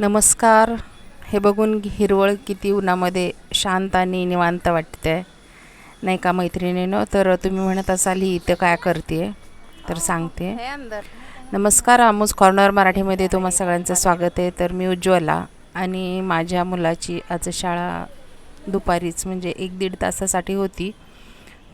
नमस्कार. हे बघून हिरवळ किती उन्हामध्ये शांत आणि निवांत वाटते नाही का मैत्रिणीनं? तर तुम्ही म्हणत असाल ही इथं काय करते तर सांगते. नमस्कार आमूज कॉर्नर मराठीमध्ये तुम्हा सगळ्यांचं स्वागत आहे. तर मी उज्ज्वला आणि माझ्या मुलाची आज शाळा दुपारीच म्हणजे एक दीड तासासाठी होती.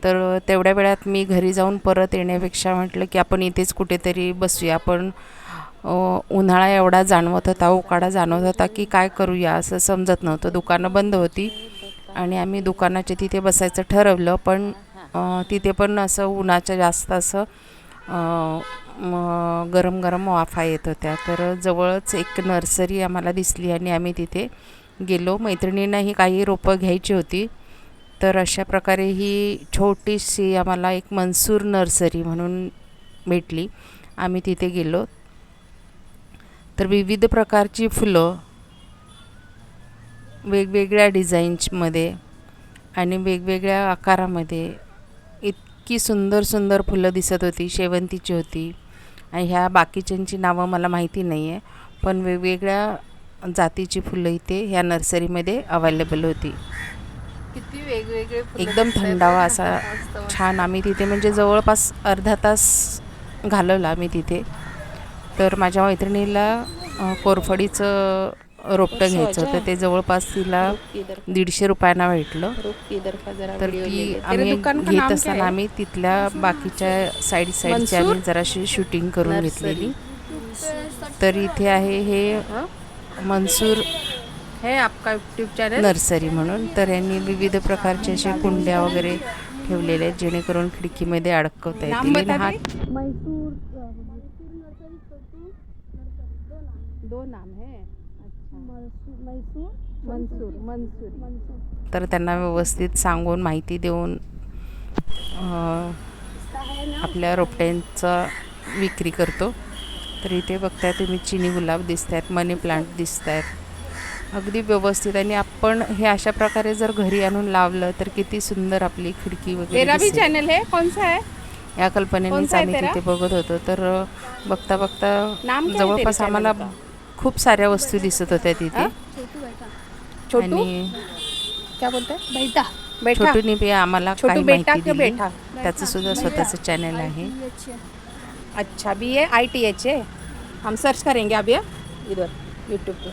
तर तेवढ्या वेळात मी घरी जाऊन परत येण्यापेक्षा म्हटलं की आपण इथेच कुठेतरी बसूया. पण अ, उन्हाळा एवढा जाणवत होता उकाडा जाणवत होता की काय करूया असं समजत नव्हतं. दुकानं बंद होती आणि आम्ही दुकानाच्या तिथे बसायचं ठरवलं पण तिथे पण असं उन्हाच्या जास्त असं गरम गरम वाफा येत होत्या. तर जवळच एक नर्सरी आम्हाला दिसली आणि आम्ही तिथे गेलो. मैत्रिणींनाही काही रोपं घ्यायची होती. तर अशा प्रकारे ही छोटीशी आम्हाला एक मनसूर नर्सरी म्हणून भेटली. आम्ही तिथे गेलो. तर विविध प्रकारची फुलं वेगवेगळ्या डिझाईन्समध्ये आणि वेगवेगळ्या आकारामध्ये इतकी सुंदर सुंदर फुलं दिसत होती शेवंतीची होती आणि ह्या बाकीच्यांची नावं मला माहिती नाही आहे पण वेगवेगळ्या जातीची फुलं इथे ह्या नर्सरीमध्ये अवेलेबल होती किती वेगवेगळे एकदम थंडावा. असा. छान आम्ही तिथे म्हणजे जवळपास अर्धा तास घालवला आम्ही तिथे तर माझ्या मैत्रिणीला कोरफडीचं रोपटं घ्यायचं होतं. ते जवळपास तिला दीडशे रुपयांना भेटलं. तर ती आम्ही घेत असताना आम्ही तिथल्या बाकीच्या साईड साईडची? आम्ही जराशी शूटिंग करून. घेतलेली. तर इथे आहे हे मनसूर है आपका यूट्यूब चॅनल नर्सरी म्हणून. तर यांनी विविध प्रकारचे असे कुंड्या वगैरे ठेवलेल्या आहेत जेणेकरून खिडकीमध्ये अडकवता येतील. हा मैसूर दो नाम है। मंसूर मंसूर? तर त्यांना व्यवस्थित सांगून माहिती देऊन आपल्या रोपट्यांचा विक्री करतो. तर इथे बघताय तुम्ही चिनी गुलाब दिसत आहेत मनी प्लांट दिसत आहेत अगदी व्यवस्थित. आणि आपण हे अशा प्रकारे जर घरी आणून लावलं तर किती सुंदर आपली खिडकी वगैरे. चॅनल है कौन सा है? या कल्पनेनेच आहे आम्ही? तिथे बघत होतो. तर बघता बघता आहे जवळपास आम्हाला खूप साऱ्या वस्तू दिसत होत्या तिथे? छोटू आणि क्या बोलते हैं बेटा बेटा छोटूने बी आम्हाला छोटू काही बेटा माहिती दिली? त्याचं सुद्धा स्वतःचं चॅनल आहे. अच्छा B A I T H है हम सर्च करेंगे अभी हाँ? इधर यूट्यूब पे.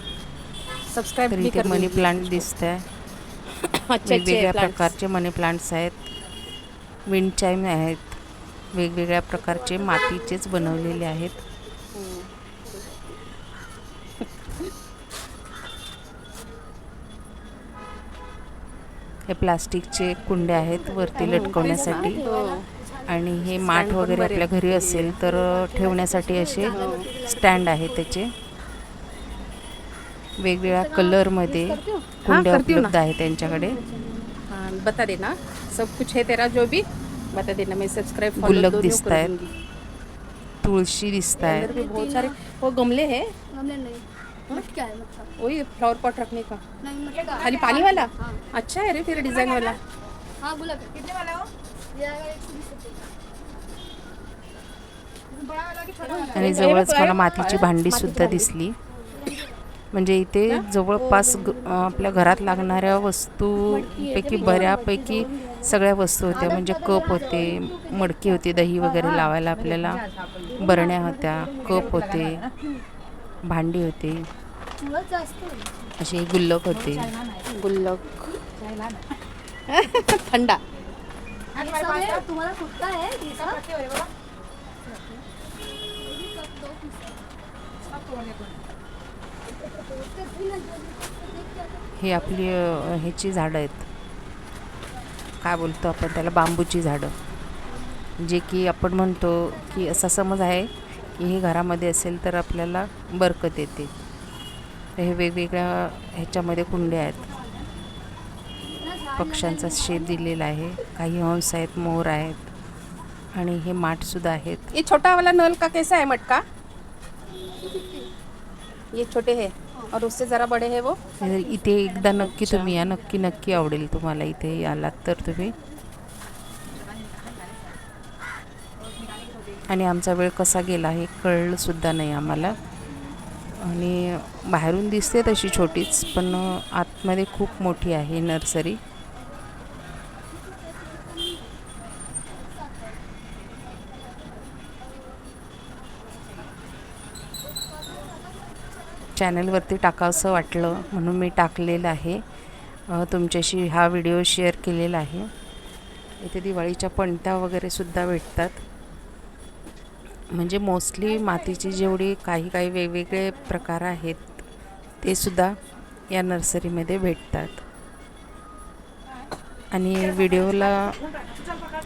सब्सक्राइब तर भी इथे कर मनी प्लांट. दिसत आहे अच्छे अच्छे वेगवेगळ्या plants. प्रकारचे मनी प्लांट्स आहेत. विंड चाईम आहेत. वेगवेगळ्या प्रकारचे मातीचेच बनवलेले आहेत. हे प्लास्टिकचे कुंड्या आहेत वरती लटकवण्यासाठी. आणि हे माठ वगैरे आपल्या घरी असेल तर ठेवण्यासाठी असे स्टँड आहे त्याचे. वेगवेगळ्या कलरमध्ये कुंड्या करती हूँ. उपलब्ध आहेत त्यांच्याकडे. हाँ बता देना. सब कुछ है तेरा जो भी. बता देना मैं सब्सक्राइब follow गुल्लक दिसत आहेत दूंगी. तुळशी दिसत आहेत बहुत सारे वो गमले हैं? गमले नहीं. मटका है मटका वही फ्लावर पॉट रखने का? नहीं मटका खाली पानी वाला अच्छा है रे फिर डिजाइन वाला हाँ है कितने वाला हो? ये आएगा एक सौ बीस रुपये बड़ा वाला कि? छोटा वाला आणि जवळच मला मातीची भांडी सुद्धा दिसली. म्हणजे इथे जवळपास आपल्या घरात लागणाऱ्या वस्तूपैकी बऱ्यापैकी सगळ्या वस्तू होत्या. म्हणजे कप होते मडकी होती दही वगैरे लावायला आपल्याला. बरण्या होत्या कप होते. भांडी होते. असे गुल्लक होते. गुल्लक. थंडा. हे? हे आपली ह्याची झाडं आहेत. काय बोलतो आपण त्याला? बांबूची झाडं. जे की आपण म्हणतो की असा समज आहे की हे घरामध्ये असेल तर आपल्याला बरकत येते. तर हे वेगवेगळ्या ह्याच्यामध्ये कुंड्या आहेत. पक्ष्यांचा शेप दिलेला आहे. काही हंस आहेत मोर आहेत. आणि हे माठसुद्धा आहेत. ये छोटा वाला नल का कैसा है मटका? ये छोटे है. और उससे ज़रा बड़े है वो. इथे एकदा नक्की तुम्ही या. नक्की नक्की आवडेल तुम्हाला इथे आलात तर तुम्ही. आणि आमचा वेळ कसा गेला हे कळलंसुद्धा नाही आम्हाला. आणि बाहेरून दिसते तशी छोटीच पण आतमध्ये खूप मोठी आहे नर्सरी. चॅनलवरती टाकावंसं वाटलं म्हणून मी टाकलेलं आहे. तुमच्याशी हा व्हिडिओ शेअर केलेला आहे. इथे दिवाळीच्या पणत्या वगैरे सुद्धा भेटतात. म्हणजे मोस्टली मातीची जेवढी काही काही वेगवेगळे प्रकार आहेत ते सुद्धा या नर्सरीमध्ये भेटतात. आणि व्हिडिओला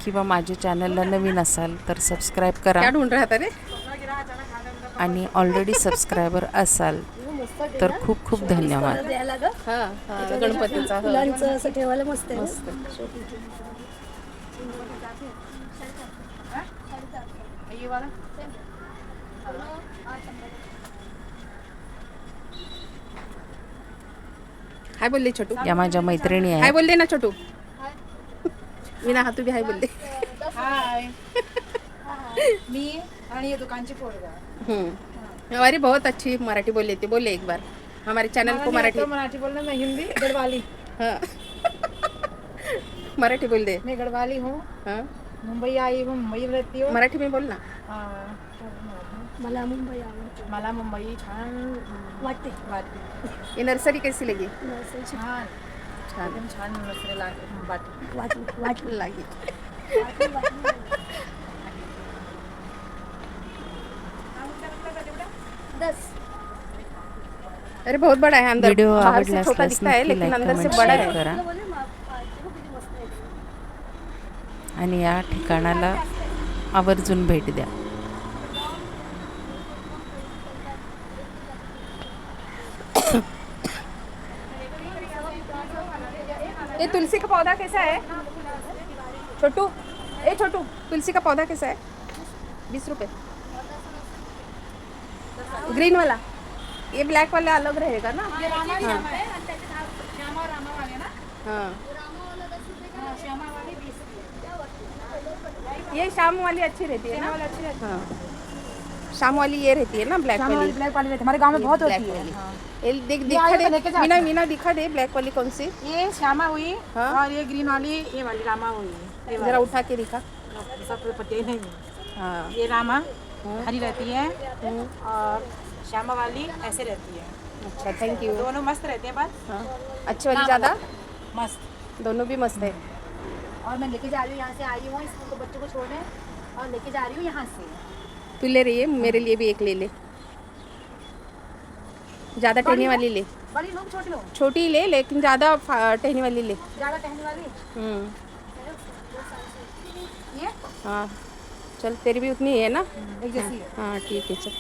किंवा माझ्या चॅनलला नवीन असाल तर सबस्क्राईब करा. आणि ऑलरेडी सबस्क्रायबर असाल तर खूप खूप धन्यवाद. गणपतीचा ठेवायला मस्त आहे ना? हाय बोलले छोटू. या माझ्या मैत्रिणी हाय आहेत. बोल दे ना छोटू. मीना हा तू भी हाय बोल दे हाय. मी आणि या दुकानची पोरगा. हम्म. अरे बहुत अच्छी मराठी बोल लेती बोले एक बार हमारे चैनल को मराठी तो मराठी बोलना मैं हिंदी गढ़वाली हाँ. मराठी बोल दे मैं गढ़वाली हूँ. हाँ. मुंबई आई हूँ मुंबई में रहती हूँ. मराठी में बोलना. हाँ, मला मुंबई आवडते. मला मुंबई छान वाटते. वाटते. ये नर्सरी कैसी लगी? नर्सरीची छान. छान. एकदम छान नर्सरी लाग वाटते वाटली वाटली. लगी दस अरे बहुत बड़ा है अंदर. व्हिडिओ बाहर से आवडला छोटा असल्यास दिखता है नक्की लेकिन लाईक अंदर से कमेंट बड़ा शेअर है. करा. आणि या ठिकाणाला आवर्जून भेट द्या. ये तुलसी का पौधा कैसा है? छोटू ए छोटू तुलसी का पौधा कैसा है? बीस रुपए। ग्रीन वाला? ये ब्लैक वाला अलग रहेगा ना? हाँ हाँ। ये शाम वाली अच्छी रहती है ना? हाँ। शाम वाली ये रहती है ना ब्लैक वाली। ब्लैक वाली रहती है। हमारे गाँव में बहुत ब्लैक होती है। वाली। हाँ। ये देख दिखा आगे दे। लेके जाते मीना हैं। मीना दिखा दे ब्लैक वाली कौन सी? ये श्यामा हुई हाँ। और ये ग्रीन वाली ये वाली रामा हुई। ये जरा उठा के दिखा। सब पत्ते नहीं हाँ। ये रामा हरी रहती है और श्यामा वाली ऐसे रहती है। अच्छा थैंक यू दोनों मस्त रहते हैं बस। हाँ। अच्छी वाली ज़्यादा? मस्त। दोनों भी मस्त है। और मैं लेके जा रही हूँ यहाँ से आई हूँ स्कूल को बच्चों को छोड़ने। और लेके जा रही हूँ यहाँ से। तू ले रही है मेरे लिए भी एक ले ले। ज़्यादा टहनी वाली ले। बड़ी लोग छोटी लोग छोटी ले लेकिन ज़्यादा टहने वाली ले। ज़्यादा टहनी वाली? हम्म, हाँ। चल तेरी भी उतनी है ना? एक जैसी है हाँ ठीक है चल।